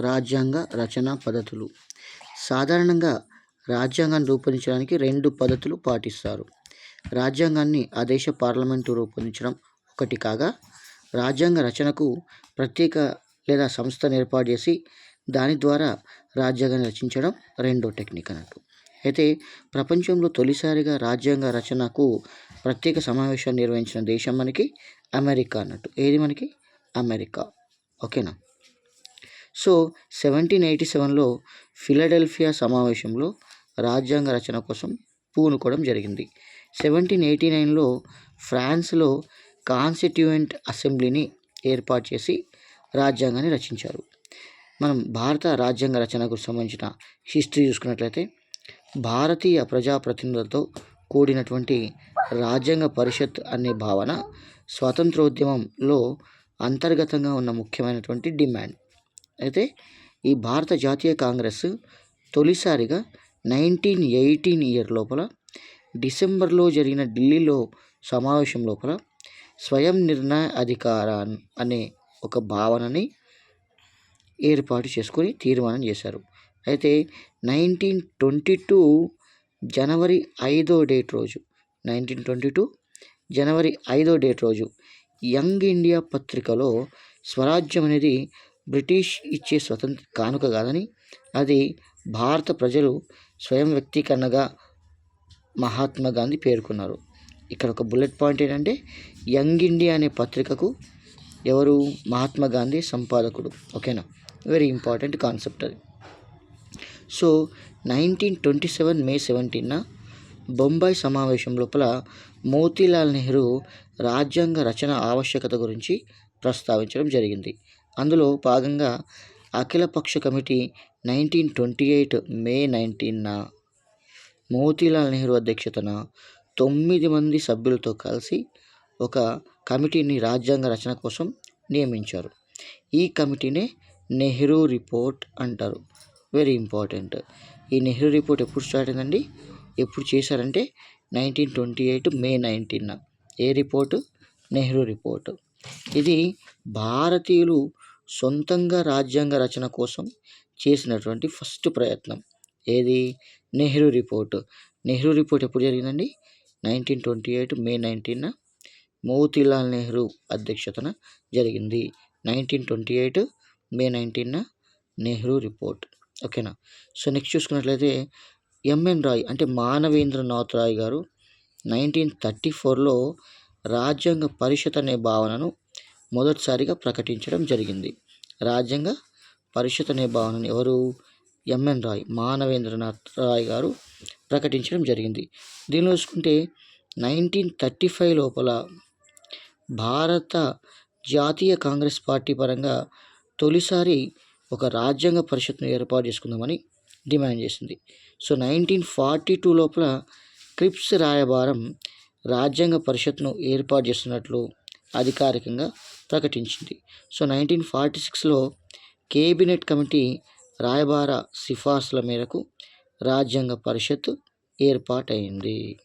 రాజ్యాంగ రచన పద్ధతులు. సాధారణంగా రాజ్యాంగాన్ని రూపొందించడానికి రెండు పద్ధతులు పాటిస్తారు. రాజ్యాంగాన్ని ఆ దేశ పార్లమెంటు రూపొందించడం ఒకటి కాగా రాజ్యాంగ రచనకు ప్రత్యేక లేదా సంస్థను ఏర్పాటు చేసి దాని ద్వారా రాజ్యాంగాన్ని రచించడం రెండో టెక్నిక్ అన్నట్టు. అయితే ప్రపంచంలో తొలిసారిగా రాజ్యాంగ రచనకు ప్రత్యేక సమావేశాన్ని నిర్వహించిన దేశం మనకి అమెరికా అన్నట్టు. ఏది మనకి? అమెరికా. ఓకేనా? సో సెవెంటీన్ ఎయిటీ సెవెన్లో ఫిలడెల్ఫియా సమావేశంలో రాజ్యాంగ రచన కోసం పూనుకోవడం జరిగింది. సెవెంటీన్ ఎయిటీ నైన్లో ఫ్రాన్స్లో కాన్స్టిట్యూయెంట్ అసెంబ్లీని ఏర్పాటు చేసి రాజ్యాంగాన్ని రచించారు. మనం భారత రాజ్యాంగ రచనకు సంబంధించిన హిస్టరీ చూసుకున్నట్లయితే భారతీయ ప్రజాప్రతినిధులతో కూడినటువంటి రాజ్యాంగ పరిషత్ అనే భావన స్వాతంత్రోద్యమంలో అంతర్గతంగా ఉన్న ముఖ్యమైనటువంటి డిమాండ్. అయితే ఈ భారత జాతీయ కాంగ్రెస్ తొలిసారిగా నైన్టీన్ ఎయిటీన్ ఇయర్ లోపల డిసెంబర్లో జరిగిన ఢిల్లీలో సమావేశం లోపల స్వయం నిర్ణయ అధికార అనే ఒక భావనని ఏర్పాటు చేసుకొని తీర్మానం చేశారు. అయితే నైన్టీన్ ట్వంటీ టూ జనవరి ఐదో డేట్ రోజు నైన్టీన్ ట్వంటీ టూ జనవరి ఐదో డేట్ రోజు యంగ్ ఇండియా పత్రికలో స్వరాజ్యం అనేది బ్రిటిష్ ఇచ్చే స్వతంత్ర కానుక కాదని అది భారత ప్రజలు స్వయం వ్యక్తీకరణగా మహాత్మా గాంధీ పేర్కొన్నారు. ఇక్కడ ఒక బుల్లెట్ పాయింట్ ఏంటంటే యంగ్ ఇండియా అనే పత్రికకు ఎవరు? మహాత్మా గాంధీ సంపాదకుడు. ఓకేనా? వెరీ ఇంపార్టెంట్ కాన్సెప్ట్ అది. So nineteen twenty seven May సెవెంటీన్న Bombay సమావేశం లోపల మోతీలాల్ నెహ్రూ రాజ్యాంగ రచన ఆవశ్యకత గురించి ప్రస్తావించడం జరిగింది. అందులో భాగంగా అఖిలపక్ష committee nineteen twenty eight May నైన్టీన్న Motilal Nehru అధ్యక్షతన తొమ్మిది మంది సభ్యులతో కలిసి ఒక కమిటీని రాజ్యాంగ రచన కోసం నియమించారు. ఈ కమిటీనే నెహ్రూ రిపోర్ట్ అంటారు. Very important. ఈ నెహ్రూ రిపోర్ట్ ఎప్పుడు స్టార్ట్ అయిందండి? ఎప్పుడు చేశారంటే నైన్టీన్ ట్వంటీ ఎయిట్ మే నైన్టీన్న. ఏ రిపోర్టు? నెహ్రూ రిపోర్ట్. ఇది భారతీయులు సొంతంగా రాజ్యాంగ రచన కోసం చేసినటువంటి ఫస్ట్ ప్రయత్నం. ఏది? నెహ్రూ రిపోర్ట్. నెహ్రూ రిపోర్ట్ ఎప్పుడు జరిగిందండి? Nineteen twenty eight May Motilal Nehru Nehru అధ్యక్షతన జరిగింది. నైన్టీన్ ట్వంటీ ఎయిట్ మే నైన్టీన్న నెహ్రూ రిపోర్ట్. ఓకేనా? సో నెక్స్ట్ చూసుకున్నట్లయితే ఎంఎన్ రాయ్ అంటే మానవేంద్రనాథ్ రాయ్ గారు నైన్టీన్ థర్టీ ఫోర్లో రాజ్యాంగ పరిషత్ అనే భావనను మొదటిసారిగా ప్రకటించడం జరిగింది. రాజ్యాంగ పరిషత్ అనే భావనను ఎవరు? ఎంఎన్ రాయ్ మానవేంద్రనాథ్ రాయ్ గారు ప్రకటించడం జరిగింది. దీనిలో చూసుకుంటే నైన్టీన్ థర్టీ ఫైవ్ లోపల భారత జాతీయ కాంగ్రెస్ పార్టీ పరంగా తొలిసారి ఒక రాజ్యాంగ పరిషత్ను ఏర్పాటు చేసుకుందామని డిమాండ్ చేసింది. సో నైన్టీన్ ఫార్టీ టూ లోపల క్రిప్స్ రాయబారం రాజ్యాంగ పరిషత్ను ఏర్పాటు చేస్తున్నట్లు అధికారికంగా ప్రకటించింది. సో నైన్టీన్ ఫార్టీ సిక్స్లో కేబినెట్ కమిటీ రాయబార సిఫార్సుల మేరకు రాజ్యాంగ పరిషత్ ఏర్పాటైంది.